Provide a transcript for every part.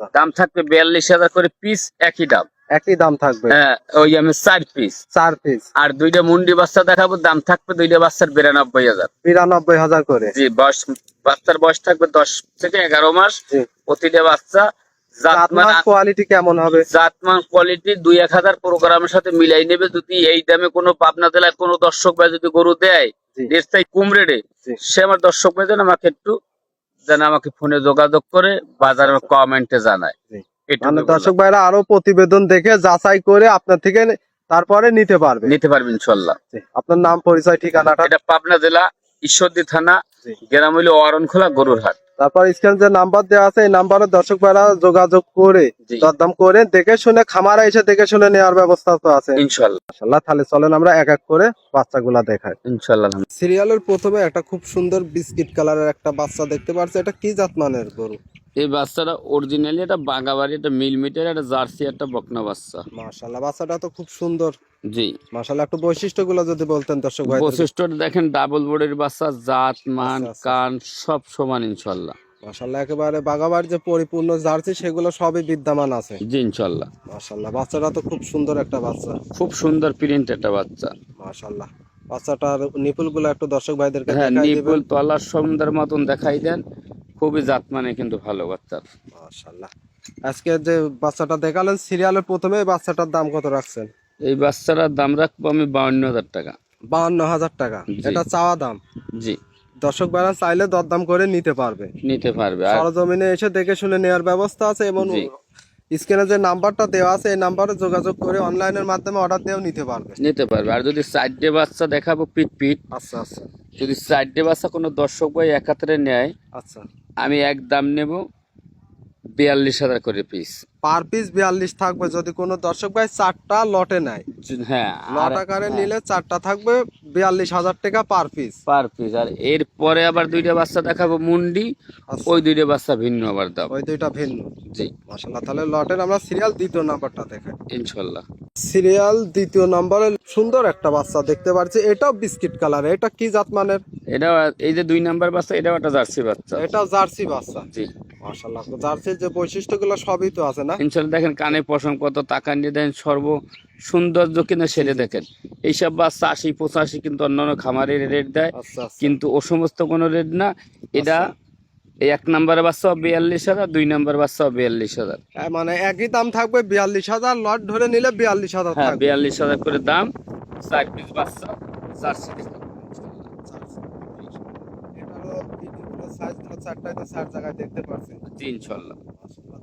আচ্ছা। দাম থাকবে বিয়াল্লিশ হাজার করে পিস একই দাম। একই দাম থাকবে। হ্যাঁ ওই আমি চার পিস চার পিস আর দুইটা মুন্ডি বাচ্চা দেখাবো দাম থাকবে দুইটা বাচ্চার বিরানব্বই হাজার। বিরানব্বই হাজার করে। জি বয়স বাচ্চার বয়স থাকবে দশ থেকে এগারো মাস। প্রতিটা বাচ্চা জাতমান কোয়ালিটি কেমন হবে? জাতমান কোয়ালিটি দুই এক হাজার প্রোগ্রামের সাথে মিলাই নেবে। যদি এই দামে কোনো পাবনা জেলায় কোনো দর্শক ভাই যদি গরু দেয় দেশটাই সে আমার দর্শক আমাকে একটু যেন আমাকে ফোনে যোগাযোগ করে বাজারের কমেন্টে জানায়। মানে দর্শক ভাইরা আরও প্রতিবেদন দেখে যাচাই করে আপনার থেকে তারপরে নিতে পারবে। নিতে পারবেন ইনশাল্লাহ। আপনার নাম পরিচয় ঠিকানাটা? এটা পাবনা জেলা ঈশ্বরদী থানা। গ্রাম হইল অরণখোলা গরুর হাট তারপর স্ক্রিন যে নাম্বার দেওয়া আছে এই নাম্বারে দর্শক ভাইরা যোগাযোগ করে দরদাম করে দেখে শুনে খামারে এসে দেখে শুনে নেওয়ার ব্যবস্থা তো আছে। ইনশাল্লাহ। তাহলে চলেন আমরা এক এক করে বাচ্চাগুলা দেখাই। ইনশাল্লাহ সিরিয়ালের প্রথমে একটা খুব সুন্দর বিস্কিট কালারের একটা বাচ্চা দেখতে পাচ্ছি এটা কি জাত মানের গরু? এই বাচ্চাটা অরিজিনালি একটা বাগাবাড়ি একটা মিল মিটার একটা জার্সি একটা বকনা বাচ্চা। মাশাআল্লাহ বাচ্চাটা তো খুব সুন্দর। জি। মাশাআল্লাহ একটু বৈশিষ্ট্যগুলো যদি বলতেন দর্শক ভাই বৈশিষ্ট্য দেখেন ডাবল বোর্ডের বাচ্চা জাত মান আচ্ছা, আচ্ছা। কান সব সমান ইনশাল্লাহ মাশাআল্লাহ একেবারে বাগাবার যে পরিপূর্ণ জার্সি সেগুলো সবই বিদ্যমান আছে। জি ইনশাল্লাহ মাশাআল্লাহ বাচ্চাটা তো খুব সুন্দর একটা বাচ্চা। খুব সুন্দর প্রিন্ট একটা বাচ্চা। মাশাআল্লাহ বাচ্চাটার নিপুলগুলো একটু দর্শক ভাইদেরকে হ্যাঁ নিপুল সুন্দর মতন দেখাই দেন। খুবই জাত মানে কিন্তু ভালো বাচ্চার। মাশাআল্লাহ। আজকে যে বাচ্চাটা দেখালেন সিরিয়ালের প্রথমে বাচ্চাটার দাম কত রাখছেন? এই বাচ্চাটার দাম রাখব আমি বাউন্ন হাজার টাকা। বাহান্ন হাজার টাকা। এটা চাওয়া দাম? জি। দর্শক ভাইরা চাইলে দরদাম করে নিতে পারবে। নিতে পারবে আর সরজমিনে এসে দেখে শুনে নেওয়ার ব্যবস্থা আছে এবং। স্ক্রিনে যে নাম্বারটা দেওয়া আছে এই নাম্বারে যোগাযোগ করে অনলাইনের মাধ্যমে অর্ডার দিয়েও নিতে পারবে। নিতে পারবে। আর যদি চারটে বাচ্চা দেখাবো পিট পিট আচ্ছা আচ্ছা। যদি চারটে বাচ্চা কোনো দর্শক ভাই একাত্রে নেয় আচ্ছা। আমি এক দাম নেব বিয়াল্লিশ হাজার করে পিস। পার পিস বিয়াল্লিশ থাকবে। যদি কোনো দর্শক ভাই চারটা লটে নেয় হ্যাঁ লট আকারে নিলে চারটা থাকবে বিয়াল্লিশ হাজার টাকা পার পিস। পার পিস আর এরপরে আবার দুইটা বাচ্চা দেখাবো মুন্ডি। ওই দুইটা বাচ্চা ভিন্ন আবার দাম। ওই দুইটা ভিন্ন। জি। মাসাল্লাহ তাহলে লটের আমরা সিরিয়াল দ্বিতীয় নাম্বারটা দেখাই ইনশাল্লাহ সিরিয়াল দ্বিতীয় নাম্বারে সুন্দর একটা বাচ্চা দেখতে পাচ্ছি। এটাও বিস্কিট কালার এটা কি জাত মানের? এটা এই যে দুই নাম্বার বাচ্চা এটাও একটা জার্সি বাচ্চা। এটা জার্সি বাচ্চা। জি। মাশাল্লাহ জার্সির যে বৈশিষ্ট্যগুলো সবই তো আছে না? ইনশাল্লাহ দেখেন কানে পশম কত টাকা নিয়ে দেন সর্ব সৌন্দর্য কিনা সেরে দেখেন। এইসব বাচ্চা আশি পঁচাশি কিন্তু অন্যান্য খামারের রেট দেয় আচ্ছা আচ্ছা। কিন্তু ও সমস্ত কোনো রেট না। এটা এক নাম্বারের বাচ্চা বিয়াল্লিশ হাজার দুই নাম্বার বাচ্চা বিয়াল্লিশ হাজার। মানে একই দাম থাকবে বিয়াল্লিশ হাজার লট ধরে নিলে বিয়াল্লিশ হাজার হ্যাঁ বিয়াল্লিশ হাজার করে দাম চার পিস বাচ্চা ভিডিওগুলো সাইজগুলো চারটায় তো চার জায়গায় দেখতে জি ইনশাল্লাহ।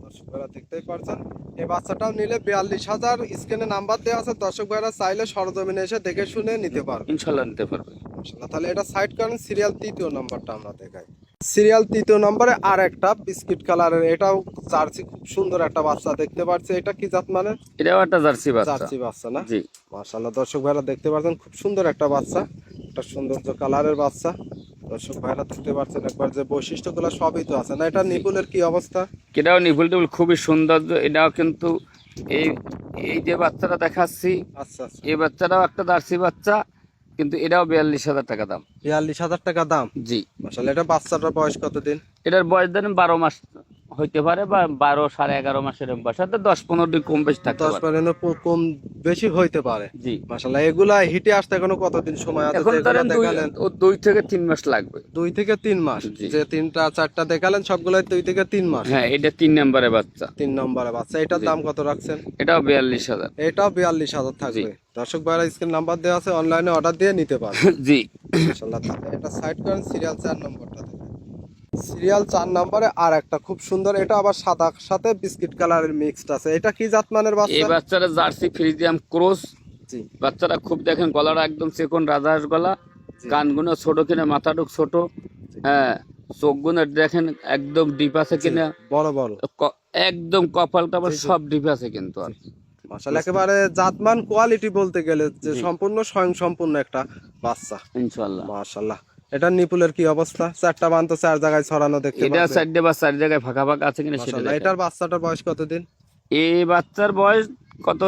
দর্শক ভাইরা দেখতেই পারছেন। এই বাচ্চাটাও নিলে বিয়াল্লিশ হাজার স্ক্রিনে নাম্বার দেওয়া আছে দর্শক ভাইরা চাইলে সরজমিনে এসে দেখে শুনে নিতে পারবে। ইনশাল্লাহ নিতে পারবে। তাহলে এটা সাইড সিরিয়াল তৃতীয় নাম্বারটা আমরা দেখাই। সিরিয়াল তৃতীয় নম্বরে আর একটা বিস্কিট কালারের এটাও জার্সি খুব সুন্দর একটা বাচ্চা দেখতে পাচ্ছি এটা কি জাত মানে? এটাও একটা জার্সি বাচ্চা। জার্সি বাচ্চা না? জি। মাশাআল্লাহ দর্শক ভাইরা দেখতে পাচ্ছেন খুব সুন্দর একটা বাচ্চা। একটা সৌন্দর্য কালারের বাচ্চা। দর্শক ভাইরা দেখতে পাচ্ছেন একবার যে বৈশিষ্ট্যগুলো সবই তো আছে। না এটা নিপুলের কি অবস্থা? এটাও নিপুল টিপুল খুবই সুন্দর এটাও কিন্তু এই এই যে বাচ্চাটা দেখাচ্ছি আচ্ছা আচ্ছা। এই বাচ্চাটাও একটা জার্সি বাচ্চা কিন্তু এটাও বিয়াল্লিশ হাজার টাকা দাম। বিয়াল্লিশ হাজার টাকা দাম? জি। আসলে এটা বাচ্চাটার বয়স কতদিন? এটার বয়স দেন বারো মাস। হইতে পারে বা বারো সাড়ে এগারো মাসের হয়তো দশ পনেরো দিন কম বেশি থাকতে দশ পারে। পারেন কম বেশি হইতে পারে। জি। মাশাআল্লাহ এগুলা হিটে আসতে এখনও কতদিন সময় আছে? এখন ধরেন দুই থেকে তিন মাস লাগবে। দুই থেকে তিন মাস। যে তিনটা চারটা দেখালেন সবগুলাই দুই থেকে তিন মাস। হ্যাঁ এটা তিন নম্বরে বাচ্চা। তিন নম্বরে বাচ্চা। এটার দাম কত রাখছেন? এটাও বিয়াল্লিশ হাজার। এটাও বিয়াল্লিশ হাজার থাকবে। দর্শক ভাইরা স্ক্রিন নাম্বার দেওয়া আছে অনলাইনে অর্ডার দিয়ে নিতে পারবে জি। তাহলে এটা সাইড করেন সিরিয়াল চার নম্বরটা সিরিয়াল চার নম্বরে আর একটা খুব সুন্দর এটা আবার সাদা সাথে বিস্কিট কালারের মিক্সড আছে। এটা কি জাত মানের এই বাচ্চা বাচ্চাটা জার্সি ফ্রিজিয়াম ক্রস। জি। বাচ্চাটা খুব দেখেন গলাটা একদম চেকন রাজাহাঁস গলা। কানগুলো ছোট কিনা মাথাটুক ছোট। হ্যাঁ চোখগুলো দেখেন একদম ডিপ আছে কিনা। বড় বড়। একদম কপাল টপাল। সব ডিপ আছে কিন্তু আর। মাশাআল্লাহ একেবারে জাতমান কোয়ালিটি বলতে গেলে যে সম্পূর্ণ স্বয়ং সম্পূর্ণ একটা বাচ্চা। ইনশাল্লাহ মাশাআল্লাহ। এটা নিপুলের কি অবস্থা? চারটা বান তো চার জায়গায় ছড়ানো দেখতে এটা চারটে বা চার জায়গায় ফাঁকা ফাঁকা আছে কিনা সেটা এটার বাচ্চাটার বয়স কতদিন? এই বাচ্চার বয়স কত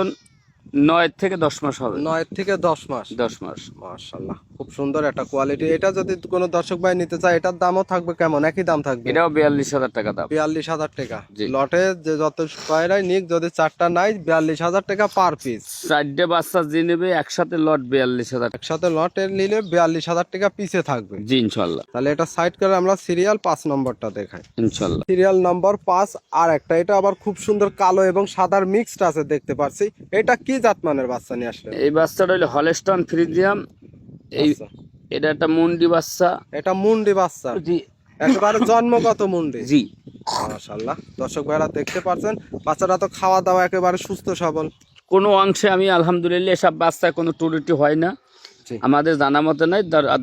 নয় থেকে দশ মাস হবে। নয় থেকে দশ মাস। দশ মাস। মাশাল্লাহ খুব সুন্দর একটা কোয়ালিটি এটা যদি কোনো দর্শক ভাই নিতে চায় এটার দামও থাকবে কেমন? একই দাম থাকবে? এটাও বিয়াল্লিশ হাজার টাকা দাম। বিয়াল্লিশ হাজার টাকা। লটে যে যত কয়রাই নিক যদি চারটা নাই বিয়াল্লিশ হাজার টাকা পার পিস চারটে বাচ্চা যে নেবে একসাথে লট বিয়াল্লিশ হাজার একসাথে লটে নিলে বিয়াল্লিশ হাজার টাকা পিসে থাকবে। জি ইনশাল্লাহ। তাহলে এটা সাইড করে আমরা সিরিয়াল পাঁচ নম্বরটা দেখাই। ইনশাল্লাহ। সিরিয়াল নম্বর পাঁচ আর একটা। এটা আবার খুব সুন্দর কালো এবং সাদার মিক্সড আছে দেখতে পাচ্ছি। এটা কি জাতমানের বাচ্চা নিয়ে আসলে এই বাচ্চাটা হলো হলেস্টন ফ্রিজিয়াম। এই আচ্ছা। এটা একটা মুন্ডি বাচ্চা। এটা মুন্ডি বাচ্চা? জি। একেবারে জন্মগত মুন্ডি? জি। মাশাল্লাহ দর্শক ভাইরা দেখতে পাচ্ছেন বাচ্চারা তো খাওয়া দাওয়া একেবারে সুস্থ সবল। কোনো অংশে আমি আলহামদুলিল্লাহ বাচ্চায় কোনো ত্রুটি হয় না। আমাদের জানা মতে নাই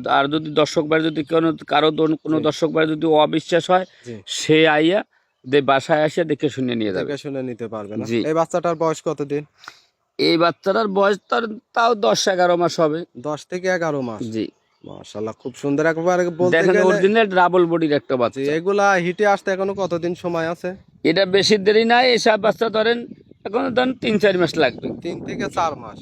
আর- যদি দর্শক বাড়ি যদি কোনো কারও কোনো দর্শক বাড়ি যদি অবিশ্বাস হয় সে আইয়া দে বাসায় আসে দেখে শুনে নিয়ে যাবে। শুনে নিতে পারবে। এই বাচ্চাটার বয়স কতদিন? এই বাচ্চাটার বয়স তার তাও দশ এগারো মাস হবে। দশ থেকে এগারো মাস? জি। মাশাল্লাহ খুব সুন্দর একবারে বলতে গেলে অরিজিনাল ডাবল বডির একটা বাচ্চা। এগুলা হিটে আসতে এখনও কতদিন সময় আছে? এটা বেশি দেরি নাই এসব বাচ্চা ধরেন এখন ধরেন তিন চার মাস লাগবে। তিন থেকে চার মাস।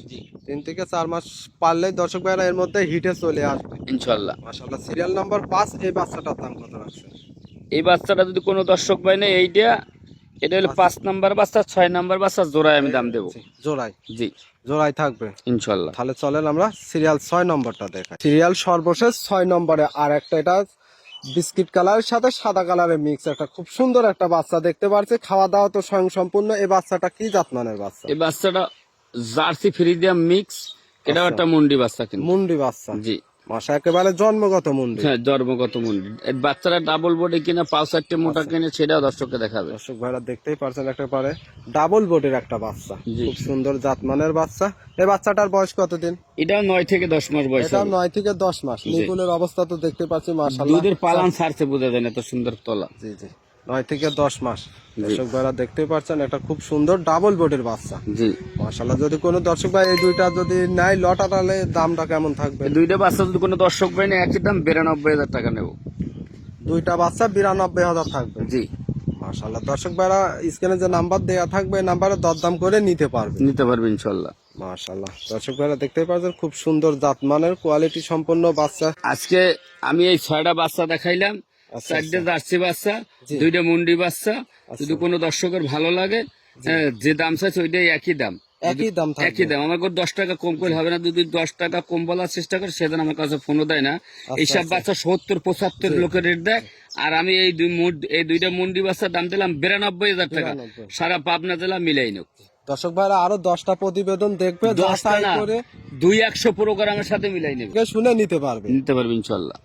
তিন থেকে চার মাস পারলে দর্শক ভাইরা এর মধ্যে হিটে চলে আসবে। ইনশাল্লাহ মাশাল্লাহ সিরিয়াল নাম্বার পাঁচ এই বাচ্চাটার দাম কত রাখছে এই বাচ্চাটা যদি কোনো দর্শক পায় না এইটা এটা হলো পাঁচ নাম্বার বাচ্চা ছয় নাম্বার বাচ্চা জোড়ায় আমি দাম দেবো। জি, জোড়াই জি। জোড়াই থাকবে? ইনশাল্লাহ। তাহলে চলেন আমরা সিরিয়াল ছয় নম্বরটা দেখাই। সিরিয়াল সর্বশেষ ছয় নম্বরে আর একটা এটা বিস্কিট কালারের সাথে সাদা কালারের মিক্স। একটা খুব সুন্দর একটা বাচ্চা দেখতে পাচ্ছি খাওয়া দাওয়া তো স্বয়ং সম্পূর্ণ এই বাচ্চাটা কি জাতমানের বাচ্চা? এই বাচ্চাটা জার্সি ফ্রিজিয়াম মিক্স। এটাও আচ্ছা। একটা মুন্ডি বাচ্চা কিন্তু। মুন্ডি বাচ্চা। জি। মাসা একেবারে জন্মগত মুন্ডি হ্যাঁ জন্মগত এই বাচ্চারা ডাবল বডি কিনা পাঁচ চারটে মোটা আচ্ছা। কিনে সেটাও দর্শককে দেখাবে। দর্শক ভাইরা দেখতেই পারছেন একেবারে ডাবল বডির একটা বাচ্চা। খুব সুন্দর জাতমানের বাচ্চা। এই বাচ্চাটার বয়স কতদিন? এটাও নয় থেকে দশ মাস বয়স এটা নয় থেকে দশ মাস। নিপুলের অবস্থা তো দেখতে পাচ্ছি মাসাল্লাহ দুধের পালান ছাড়ছে বোঝা যায় না এত সুন্দর তলা। জি জি। নয় থেকে দশ মাস। দর্শক ভাইরা দেখতে পাচ্ছেন এটা খুব সুন্দর ডাবল বোর্ডের বাচ্চা। জি। মাশাল্লাহ যদি কোনো দর্শক ভাই এই দুইটা যদি নেয় লটা তাহলে দামটা কেমন থাকবে? দুইটা বাচ্চা যদি কোনো দর্শক ভাই না একই দাম বিরানব্বই হাজার টাকা নেব। দুইটা বাচ্চা বিরানব্বই হাজার থাকবে। জি। মাশাল্লাহ দর্শক ভাইরা স্ক্রিনে যে নাম্বার দেওয়া থাকবে নাম্বারে দরদাম করে নিতে পারবে। নিতে পারবে ইনশাল্লাহ মাশাল্লাহ দর্শক ভাইরা দেখতেই পাচ্ছেন খুব সুন্দর জাতমানের কোয়ালিটি সম্পন্ন বাচ্চা। আজকে আমি এই ছয়টা বাচ্চা দেখাইলাম। চারটে জার্সি বাচ্চা দুইটা মুন্ডি বাচ্চা যদি কোনো দর্শকের ভালো লাগে হ্যাঁ, যে দাম চাইছে ওইটাই একই দাম। একই দাম থাকবে। একই দাম। আমার দশ টাকা কম করে হবে না। যদি দশ টাকা কম বলার চেষ্টা করে সেদিন আমার কাছে ফোনও দেয় না। এইসব বাচ্চা সত্তর পঁচাত্তর লোকের রেট দেয়। আর আমি এই দুই এই দুইটা মুন্ডি বাচ্চার দাম দিলাম বিরানব্বই হাজার টাকা। সারা পাবনা জেলা মিলাই নোক। দর্শক ভাইরা আরও দশটা প্রতিবেদন দেখবে দশটা করে দুই একশো প্রোগ্রামের সাথে মিলাই নেবে। শুনে নিতে পারবে। নিতে পারবে ইনশাল্লাহ।